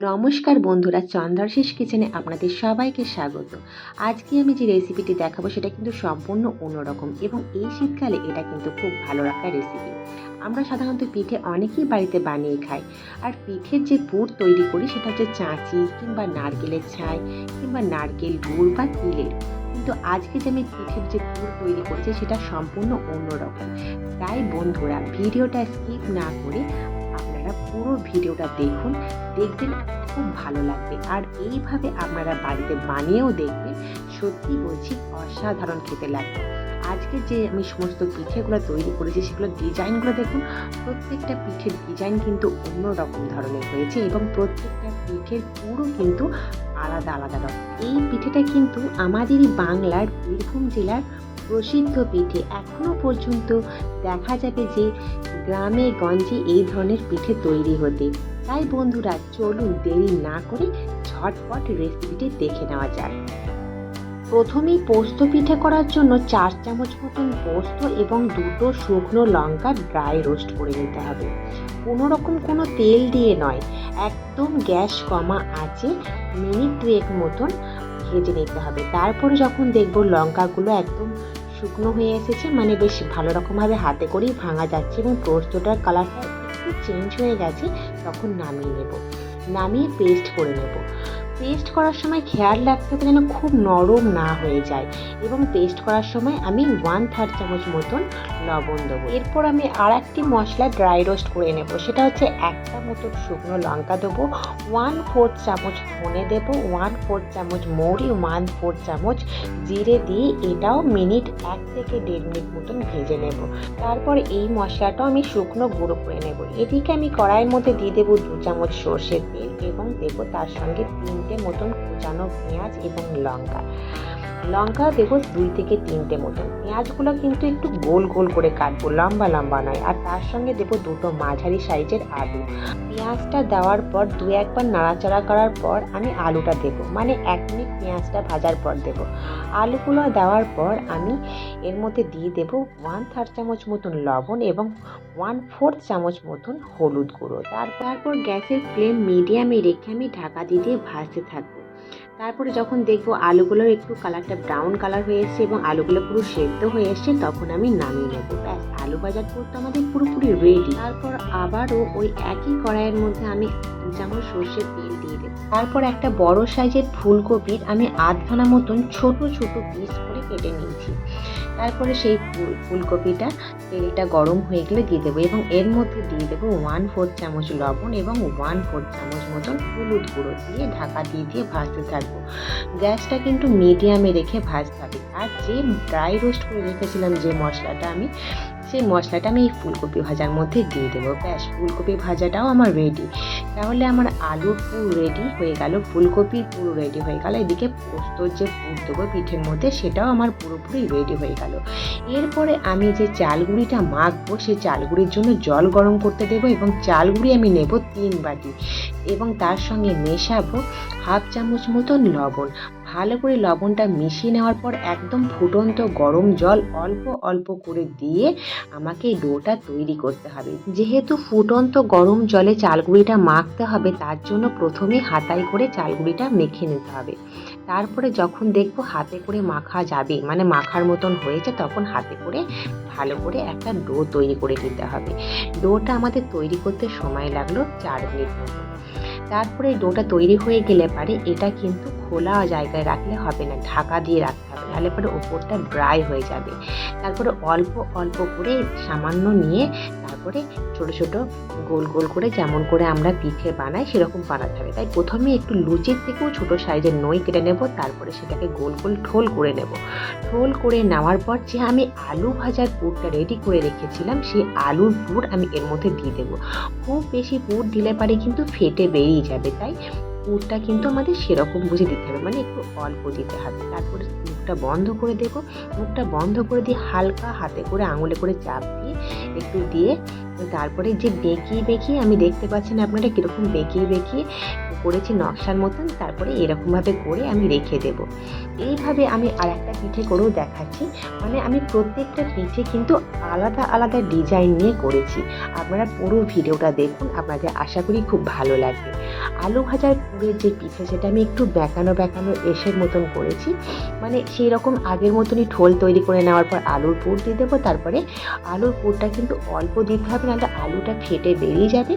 নমস্কার বন্ধুরা, চন্দ্রশেষ কিচেনে আপনাদের সবাইকে স্বাগত। আজকে আমি যে রেসিপিটি দেখাবো, সেটা কিন্তু সম্পূর্ণ অন্যরকম এবং এই শীতকালে এটা কিন্তু খুব ভালো রাখার রেসিপি আমরা সাধারণত পিঠে অনেকেই বাড়িতে বানিয়ে খাই। আর পিঠের যে পুর তৈরি করি, সেটা হচ্ছে চাঁচি কিংবা নারকেলের ছাই কিংবা নারকেল গুড় বা তিলের। কিন্তু আজকে যে আমি পিঠের যে পুর তৈরি করছি, সেটা সম্পূর্ণ অন্যরকম। তাই বন্ধুরা, ভিডিওটা স্কিপ না করে আপনারা পুরো ভিডিওটা দেখুন, দেখবেন খুব ভালো লাগবে। আর এইভাবে আপনারা বাড়িতে বানিয়েও দেখবেন, সত্যি বলছি অসাধারণ খেতে লাগবে। আজকে যে আমি সমস্ত পিঠেগুলো তৈরি করেছি সেগুলোর ডিজাইনগুলো দেখুন, প্রত্যেকটা পিঠের ডিজাইন কিন্তু অন্য রকম ধরনের হয়েছে এবং প্রত্যেকটা পিঠের পুরো কিন্তু আলাদা আলাদা রকম। এই পিঠেটা কিন্তু আমাদেরই বাংলার বীরভূম জেলার প্রসিদ্ধ পিঠে। এখনও পর্যন্ত দেখা যাবে যে গ্রামে, গঞ্জে এই ধরনের পিঠে তৈরি হতে। তাই বন্ধুরা, চলুন দেরি না করে ঝটপট রেসিপিটি দেখে নেওয়া যাক। প্রথমেই পোস্ত পিঠে করার জন্য চার চামচ মতন পোস্ত এবং দুটো শুকনো লঙ্কা ড্রাই রোস্ট করে নিতে হবে। কোনো রকম কোনো তেল দিয়ে নয়। একদম গ্যাস কমা আছে, মিনিট দুয়েক মতন ভেজে নিতে হবে। তারপরে যখন দেখব লঙ্কাগুলো একদম শুকনো হয়ে এসেছে মানে বেশ ভালো রকমভাবে হাতে করেই ভাঙা যাচ্ছে এবং পোস্তটার কালারটা একটু চেঞ্জ হয়ে গেছে, তখন নামিয়ে নেব। নামিয়ে পেস্ট করে নেব। পেস্ট করার সময় খেয়াল রাখতে হবে যেন খুব নরম না হয়ে যায় এবং পেস্ট করার সময় আমি ওয়ান থার্ড চামচ মতন লবণ দেবো। এরপর আমি আর একটি মশলা ড্রাই রোস্ট করে নেব। সেটা হচ্ছে একটা মতন শুকনো লঙ্কা দেবো ওয়ান ফোর্থ চামচ ধনে দেবো ওয়ান ফোর্থ চামচ মৌরি ওয়ান ফোর্থ চামচ জিরে দিয়ে এটাও মিনিট এক থেকে দেড় মিনিট মতন ভেজে নেব। তারপর এই মশলাটাও আমি শুকনো গুঁড়ো করে নেব। এদিকে আমি কড়াইয়ের মধ্যে দিয়ে দেবো দু চামচ সর্ষের তেল এবং দেবো তার সঙ্গে তিনটে মতন কুচানো পেঁয়াজ এবং লঙ্কা। লঙ্কা দেবো দুই থেকে তিনটে মতন পেঁয়াজগুলো কিন্তু একটু গোল গোল করে কাটবো, লম্বা লম্বা নয়। আর তার সঙ্গে দেবো দুটো মাঝারি সাইজের আলু। পেঁয়াজটা দেওয়ার পর দু একবার নাড়াচাড়া করার পর আমি আলুটা দেবো। মানে এক মিনিট পেঁয়াজটা ভাজার পর দেবো। আলুগুলো দেওয়ার পর আমি এর মধ্যে দিয়ে দেবো ওয়ান থার্ড চামচ মতন লবণ এবং ওয়ান ফোর্থ চামচ মতন হলুদ গুঁড়ো। তারপর গ্যাসের ফ্লেম মিডিয়ামে রেখে আমি ঢাকা দিয়ে দিয়ে ভাজতে থাকব। তারপরে যখন দেখব আলুগুলোর একটু কালারটা ব্রাউন কালার হয়ে এসছে এবং আলুগুলো পুরো সেদ্ধ হয়ে এসছে, তখন আমি নামিয়ে নেব। ব্যাস, আলু ভাজার পুরটা আমাদের পুরোপুরি রেডি তারপর আবারও ওই একই কড়াইয়ের মধ্যে আমি যেমন সর্ষের তেল দিয়ে দেবো। তারপর একটা বড় সাইজের ফুলকপির আমি আধখানা মতন ছোট ছোট পিস করে কেটে নিয়েছি তারপরে সেই ফুল, ফুলকপিটা, তেলটা গরম হয়ে গেলে দিয়ে দেবো এবং এর মধ্যে দিয়ে দেবো ওয়ান ফোর চামচ লবণ এবং ওয়ান ফোর চামচ মতন হলুদ গুঁড়ো দিয়ে ঢাকা দিয়ে দিয়ে ভাজতে থাকব। গ্যাসটা কিন্তু মিডিয়ামে রেখে ভাজতে হবে। আর যে ড্রাই রোস্ট করে রেখেছিলাম যে মশলাটা আমি সেই মশলাটা আমি এই ফুলকপি ভাজার মধ্যে দিয়ে দেবো। ব্যাস, ফুলকপি ভাজাটাও আমার রেডি তাহলে আমার আলুর পুর রেডি হয়ে গেল ফুলকপির পুরো রেডি হয়ে গেল, এদিকে পোস্তর যে পুর দেবো পিঠের মধ্যে, সেটাও আমার পুরোপুরি রেডি হয়ে গেল। এরপরে আমি যে চালগুড়িটা মাখবো সেই চালগুড়ির জন্য জল গরম করতে দেবো এবং চালগুড়ি আমি নেব তিন বাটি। এবং তার সঙ্গে মেশাবো হাফ চামচ মতন লবণ। ভালো করে লবণটা মিশিয়ে নেওয়ার পর একদম ফুটন্ত গরম জল অল্প অল্প করে দিয়ে আমাকে ডোটা তৈরি করতে হবে। যেহেতু ফুটন্ত গরম জলে চালগুড়িটা মাখতে হবে, তার জন্য প্রথমে হাতায় করে চালগুড়িটা মেখে নিতে হবে। তারপরে যখন দেখব হাতে করে মাখা যাবে মানে মাখার মতন হয়েছে, তখন হাতে করে ভালো করে একটা ডো তৈরি করে নিতে হবে। ডোটা আমাদের তৈরি করতে সময় লাগল চার মিনিট মতো। তারপরে ডোটা তৈরি হয়ে গেলে পারে এটা কিন্তু খোলা জায়গায় রাখলে হবে না, ঢাকা দিয়ে রাখতে হবে তাহলে পরে ওপরটা ড্রাই হয়ে যাবে। তারপরে অল্প অল্প করে সামান্য নিয়ে তারপরে ছোট ছোট গোল গোল করে যেমন করে আমরা পিঠে বানাই সেরকম বানাতে হবে। তাই প্রথমে একটু লুচির থেকেও ছোট সাইজের নই কেটে নেব তারপরে সেটাকে গোল গোল ঠোল করে নেব। ঠোল করে নেওয়ার পর যে আমি আলু ভাজার পুরটা রেডি করে রেখেছিলাম, সেই আলুর পুর আমি এর মধ্যে দিয়ে দেবো। খুব বেশি পুর দিলে পারে কিন্তু ফেটে বেরিয়ে যাবে, তাই পুরটা কিন্তু আমাদের সেরকম বুঝে দিতে হবে মানে একটু অল্প দিতে হবে। তারপরে মুখটা বন্ধ করে দেব। মুখটা বন্ধ করে দিয়ে হালকা হাতে করে আঙুলে করে চাপ দিয়ে একটু দিয়ে, তারপরে যে বেঁকিয়ে বেঁকিয়ে আমি দেখতে পাচ্ছেন আপনারা কীরকম বেঁকিয়ে বেঁকিয়ে করেছি নকশার মতন, তারপরে এরকমভাবে করে আমি রেখে দেব। এইভাবে আমি আর একটা পিঠে করেও দেখাচ্ছি। মানে আমি প্রত্যেকটা পিঠে কিন্তু আলাদা আলাদা ডিজাইন নিয়ে করেছি। আপনারা পুরো ভিডিওটা দেখুন, আপনাদের আশা করি খুব ভালো লাগবে। আলু ভাজার পুরের যে পিঠে, সেটা আমি একটু বেঁকানো বেঁকানো এসের মতন করেছি। মানে সেই রকম আগের মতনই ঠোল তৈরি করে নেওয়ার পর আলুর পুর দিয়ে দেবো। তারপরে আলুর পুরটা কিন্তু অল্প দিতে হবে, নাহলে আলুটা ফেটে বেরিয়ে যাবে।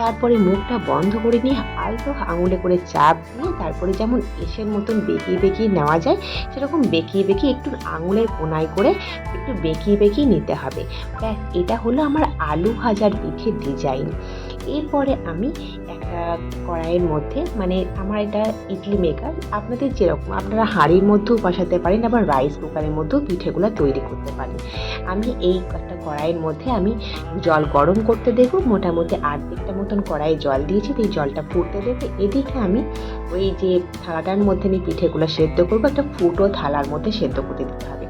তারপরে মুখটা বন্ধ করে নিয়ে আলতো আঙুলে করে চাপ দিয়ে তারপরে যেমন এসের মতন বেঁকিয়ে বেঁকিয়ে নেওয়া যায়, সেরকম বেঁকিয়ে বেঁকিয়ে একটু আঙুলের কোনায় করে একটু বেঁকিয়ে বেঁকিয়ে নিতে হবে। ব্যাস, এটা হলো আমার আলু ভাজার পিঠের ডিজাইন এরপরে আমি একটা কড়াইয়ের মধ্যে মানে আমার এটা ইডলি মেকার আপনাদের যেরকম, আপনারা হাঁড়ির মধ্যেও বসাতে পারেন, আবার রাইস কুকারের মধ্যেও পিঠেগুলো তৈরি করতে পারেন। আমি এই একটা কড়াইয়ের মধ্যে আমি জল গরম করতে দেবো। মোটামুটি আর্ধেকটা মতন কড়াইয়ে জল দিয়েছি এই জলটা ফুটতে দেবে। এদিকে আমি ওই যে থালাটার মধ্যে আমি পিঠেগুলো সেদ্ধ করব। একটা ফুটো থালার মধ্যে সেদ্ধ করতে দিতে হবে।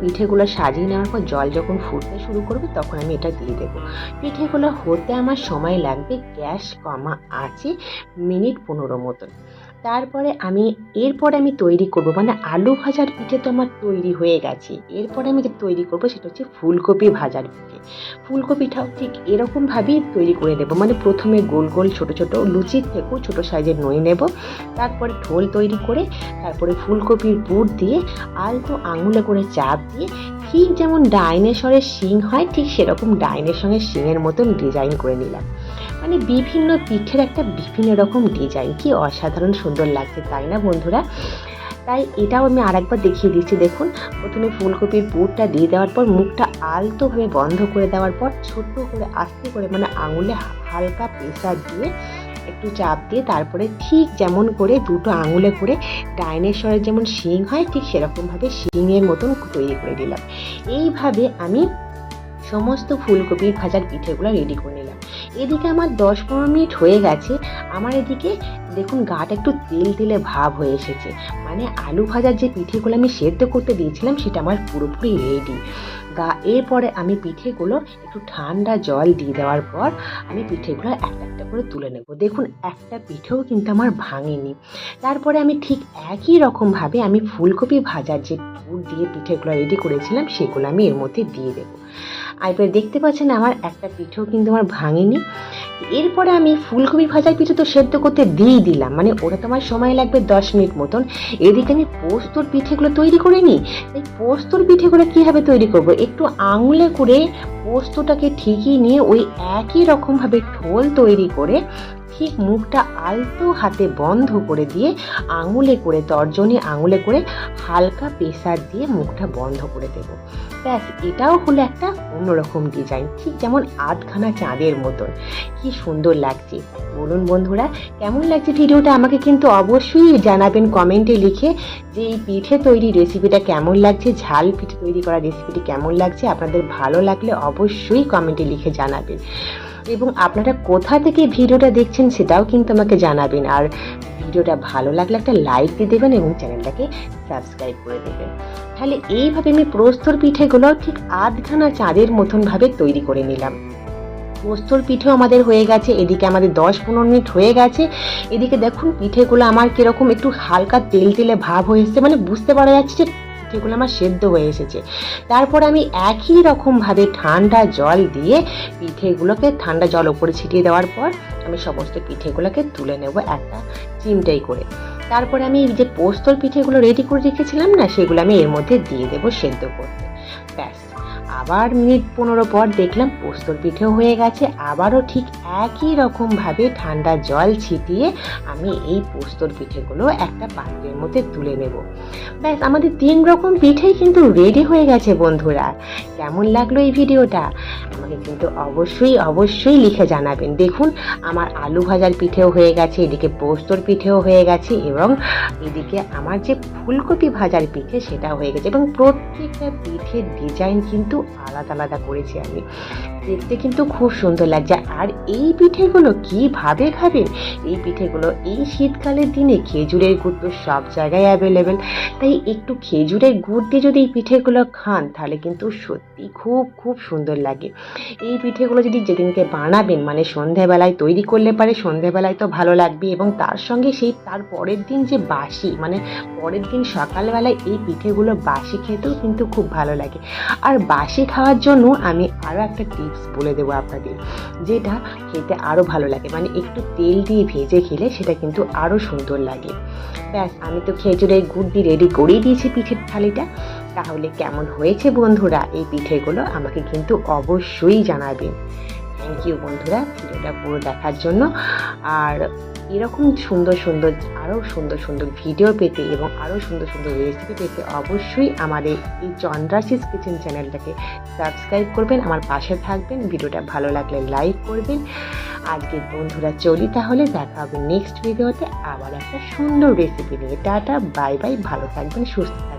পিঠেগুলো সাজিয়ে নেওয়ার পর জল যখন ফুটতে শুরু করবে, তখন আমি এটা দিয়ে দেবো। পিঠেগুলো হতে আমার সময় লাগবে, গ্যাস কমা আছে মিনিট পনেরো মতন। তারপরে আমি, এরপরে আমি তৈরি করব। মানে আলু ভাজার পিঠে তো আমার তৈরি হয়ে গেছে। এরপরে আমি যে তৈরি করব সেটা হচ্ছে ফুলকপি ভাজার পিঠে। ফুলকপিটাও ঠিক এরকমভাবেই তৈরি করে নেব। মানে প্রথমে গোল গোল, ছোট ছোট, লুচির থেকেও ছোট সাইজের নই নেব। তারপরে ঢোল তৈরি করে, তারপরে ফুলকপির পুর দিয়ে, আলতো আঙুলে করে চাপ দিয়ে, ঠিক যেমন ডাইনোসরের শিং হয়, ঠিক সেরকম ডাইনোসরের শিংয়ের মতন ডিজাইন করে নিলাম। মানে বিভিন্ন পিঠের একটা বিভিন্ন রকম ডিজাইন কি অসাধারণ সুন্দর লাগছে, তাই না বন্ধুরা? তাই এটাও আমি আরেকবার দেখিয়ে দিচ্ছি, দেখুন। প্রথমে ফুলকপির পুরটা দিয়ে দেওয়ার পর, মুখটা আলতোভাবে বন্ধ করে দেওয়ার পর, ছোট্ট করে, আস্তে করে মানে আঙুলে হালকা প্রেসার দিয়ে একটু চাপ দিয়ে তারপরে ঠিক যেমন করে দুটো আঙুলে করে ডাইনোসরের যেমন শিং হয়, ঠিক সেরকমভাবে শিংয়ের মতন তৈরি করে দিলাম। এইভাবে আমি সমস্ত ফুলকপির ভাজার পিঠেগুলো রেডি করে এদিকে আমার দশ পনেরো মিনিট হয়ে গেছে। আমার এদিকে দেখুন গাটা একটু তেল তেলে ভাব হয়ে এসেছে। মানে আলু ভাজার যে পিঠেগুলো আমি সেদ্ধ করতে দিয়েছিলাম, সেটা আমার পুরোপুরি রেডি গা, এরপরে আমি পিঠেগুলো একটু ঠান্ডা জল দিয়ে দেওয়ার পর আমি পিঠেগুলো একটা একটা করে তুলে নেব। দেখুন, একটা পিঠেও কিন্তু আমার ভাঙেনি। তারপরে আমি ঠিক একই রকমভাবে আমি ফুলকপি ভাজার যে পুর দিয়ে পিঠেগুলো রেডি করেছিলাম, সেগুলো আমি এর মধ্যে দিয়ে দেবো। আর এবার দেখতে পাচ্ছেন আমার একটা পিঠেও কিন্তু আমার ভাঙেনি। এরপরে আমি ফুলকপি ভাজার পিঠে তো সেদ্ধ করতে দিয়েই দিলাম। মানে ওটা তোমার সময় লাগবে দশ মিনিট মতন। এদিকে আমি পোস্তর পিঠেগুলো তৈরি করে নিই। এই পোস্তর পিঠেগুলো কীভাবে তৈরি করব? একটু আঙুলে করে পোস্তটাকে ঠিকই নিয়ে ওই একই রকমভাবে ঠোল তৈরি করে ঠিক মুখটা আলতো হাতে বন্ধ করে দিয়ে আঙুলে করে, তর্জনী আঙুলে করে হালকা প্রেসার দিয়ে মুখটা বন্ধ করে দেবো। ব্যাস, এটাও হলো একটা অন্যরকম ডিজাইন, ঠিক যেমন আধখানা চাঁদের মতন। কি সুন্দর লাগছে। বলুন বন্ধুরা, কেমন লাগছে ভিডিওটা? আমাকে কিন্তু অবশ্যই জানাবেন কমেন্টে লিখে যে এই পিঠে তৈরি রেসিপিটা কেমন লাগছে, ঝাল পিঠে তৈরি করা রেসিপিটি কেমন লাগছে, আপনাদের ভালো লাগলে অবশ্যই কমেন্টে লিখে জানাবেন। এবং আপনারা কোথা থেকে ভিডিওটা দেখছেন সেটাও কিন্তু আমাকে জানাবেন। আর ভিডিওটা ভালো লাগলে একটা লাইক দিয়ে দেবেন এবং চ্যানেলটাকে সাবস্ক্রাইব করে দেবেন। তাহলে এইভাবে আমি প্রস্তর পিঠেগুলো ঠিক আধখানা চাঁদের মতনভাবে তৈরি করে নিলাম। প্রস্তর পিঠেও আমাদের হয়ে গেছে, এদিকে আমাদের দশ পনেরো মিনিট হয়ে গেছে। এদিকে দেখুন, পিঠেগুলো আমার কীরকম একটু হালকা তেল তেলে ভাব হয়ে এসছে মানে বুঝতে পারা যাচ্ছে যে পিঠেগুলো আমার সেদ্ধ হয়ে এসেছে। তারপর আমি একই রকমভাবে ঠান্ডা জল দিয়ে পিঠেগুলোকে ঠান্ডা জল ওপরে ছিটিয়ে দেওয়ার পর আমি সমস্ত পিঠেগুলোকে তুলে নেব একটা চিমটাই করে। তারপরে আমি যে পোস্তর পিঠেগুলো রেডি করে রেখেছিলাম না, সেগুলো আমি এর মধ্যে দিয়ে দেবো সেদ্ধ করতে। ব্যাস। আবার মিনিট পনেরো পর দেখলাম পোস্তর পিঠেও হয়ে গেছে। আবারও ঠিক একই রকমভাবে ঠান্ডা জল ছিটিয়ে আমি এই পোস্তর পিঠেগুলো একটা পাত্রের মধ্যে তুলে নেব। ব্যাস, আমাদের তিন রকম পিঠেই কিন্তু রেডি হয়ে গেছে বন্ধুরা। কেমন লাগল এই ভিডিওটা? আমাকে কিন্তু অবশ্যই অবশ্যই লিখে জানাবেন। দেখুন, আমার আলু ভাজার পিঠেও হয়ে গেছে, এদিকে পোস্তর পিঠেও হয়ে গেছে এবং এদিকে আমার যে ফুলকপি ভাজার পিঠে সেটা হয়ে গেছে এবং প্রত্যেকটা পিঠের ডিজাইন কিন্তু আলাদা আলাদা করেছি আমি দেখতে কিন্তু খুব সুন্দর লাগছে। আর এই পিঠেগুলো কীভাবে খাবেন? এই পিঠেগুলো এই শীতকালের দিনে খেজুরের গুড় তো সব জায়গায় অ্যাভেলেবেল তাই একটু খেজুরের গুড় দিয়ে যদি এই পিঠেগুলো খান, তাহলে কিন্তু সত্যি খুব খুব সুন্দর লাগে। এই পিঠেগুলো যদি যেদিনকে বানাবেন মানে সন্ধেবেলায় তৈরি করলে পারে, সন্ধেবেলায় তো ভালো লাগবে। এবং তার সঙ্গে সেই তার পরের দিন যে বাসি মানে পরের দিন সকালবেলায় এই পিঠেগুলো বাসি খেতেও কিন্তু খুব ভালো লাগে। আর বাসি বাসি খাওয়ার জন্য আমি আরও একটা টিপস বলে দেবো আপনাদের, যেটা খেতে আরও ভালো লাগে। মানে একটু তেল দিয়ে ভেজে খেলে সেটা কিন্তু আরও সুন্দর লাগে। ব্যাস, আমি তো খেজুরের গুড় দিয়ে রেডি করেই দিয়েছি পিঠের থালিটা। তাহলে কেমন হয়েছে বন্ধুরা এই পিঠেগুলো আমাকে কিন্তু অবশ্যই জানাবেন। থ্যাংক ইউ বন্ধুরা, ভিডিওটা পুরো দেখার জন্য। আর এরকম সুন্দর সুন্দর আরও সুন্দর সুন্দর ভিডিও পেতে এবং আরও সুন্দর সুন্দর রেসিপি পেতে অবশ্যই আমাদের এই চন্দ্রাশিস কিচেন চ্যানেলটাকে সাবস্ক্রাইব করবেন, আমার পাশে থাকবেন। ভিডিওটা ভালো লাগলে লাইক করবেন। আজকে বন্ধুরা চলি তাহলে, দেখা হবে নেক্সট ভিডিওতে আবার একটা সুন্দর রেসিপি নিয়ে। টাটা বাই বাই ভালো থাকবেন, সুস্থ থাকবেন।